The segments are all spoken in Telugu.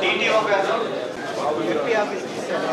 టీటీఓ గారు ఎంపీ ఆఫీస్ ఇస్తారు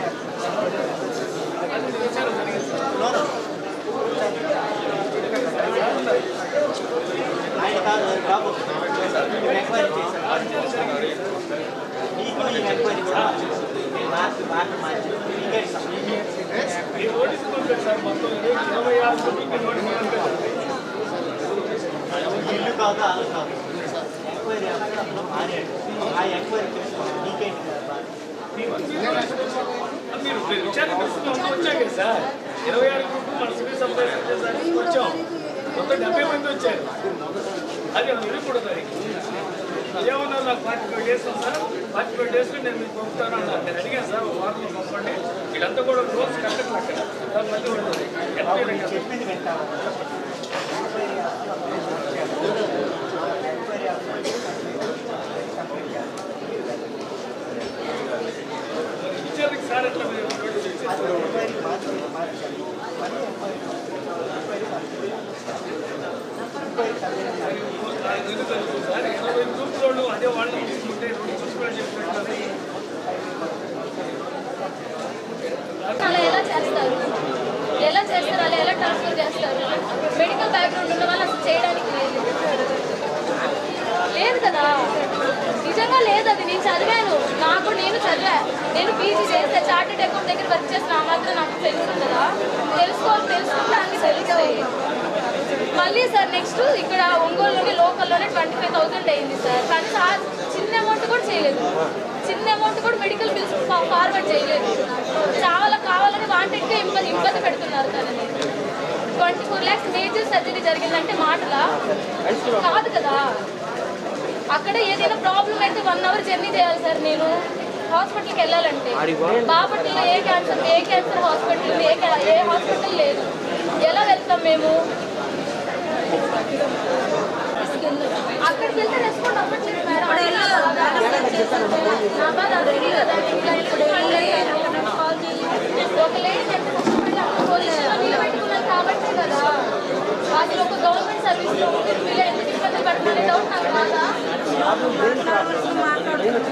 ఇల్లు కాదు అలా కాదు ఎంక్వైరీ అప్పుడు మారాడు ఆ ఎంక్వైరీ చేసుకోండి మీకేంటి మీరు విచారణ సార్ ఇరవై ఆరు గ్రూపులు మన సివిల్ సప్లై వచ్చాం. మొత్తం డెబ్బై మంది వచ్చారు. అది ఇరవై కూడా ఏమన్నా నాకు forty five days sir forty five డేస్లో నేను మీకు పంపుతాను అన్నారు. నేను అడిగాను సార్ ఒక వారంలో పంపండి. వీళ్ళంతా కూడా రోజు కట్టట్లు అక్కడ చాలా మంది ఉంటుంది అలా ఎలా చేస్తారు? ఎలా చేస్తారు? అలా ఎలా ట్రాన్స్ఫర్ చేస్తారు? మెడికల్ బ్యాక్గ్రౌండ్ ఉన్న వాళ్ళు అసలు చేయడానికి లేదు. కదా? నిజంగా లేదు అది. నేను చదివాను. నాకు నేను చదివా. నేను పీజీ చేస్తే చార్టెడ్ అకౌంట్ దగ్గర వర్క్ చేసిన మాత్రం నాకు తెలుసు కదా. తెలుసుకోవాలి తెలుసుకుంటే అన్ని తెలుస్తాయి. మళ్ళీ సార్ నెక్స్ట్ ఇక్కడ ఒంగోలులోనే లోకల్లోనే ట్వంటీ ఫైవ్ థౌసండ్ అయింది సార్. కానీ సార్ చిన్న అమౌంట్ కూడా చేయలేదు. చిన్న అమౌంట్ కూడా మెడికల్ బిల్స్ ఫార్వర్డ్ చేయలేదు. చాలా కావాలని వాంటెడ్గా ఇబ్బంది ఇబ్బంది పెడుతున్నారు తనని twenty four lakhs major surgery జరిగిందంటే మాటలా? కాదు కదా. అక్కడ ఏదైనా ప్రాబ్లం అయితే వన్ అవర్ జర్నీ చేయాలి సార్ నేను. హాస్పిటల్కి వెళ్ళాలంటే. బాపట్లలో ఏ క్యాన్సర్ ఏ క్యాన్సర్ హాస్పిటల్ ఏ ఏ హాస్పిటల్ లేదు. ఎలా వెళ్తాం మేము?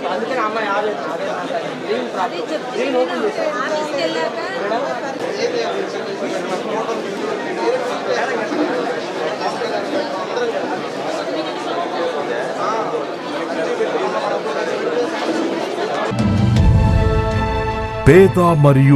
అందుకని అమ్మాయి ఏం ప్రాబ్లం ఏం ఓపెన్ చేశారు పేద మరియు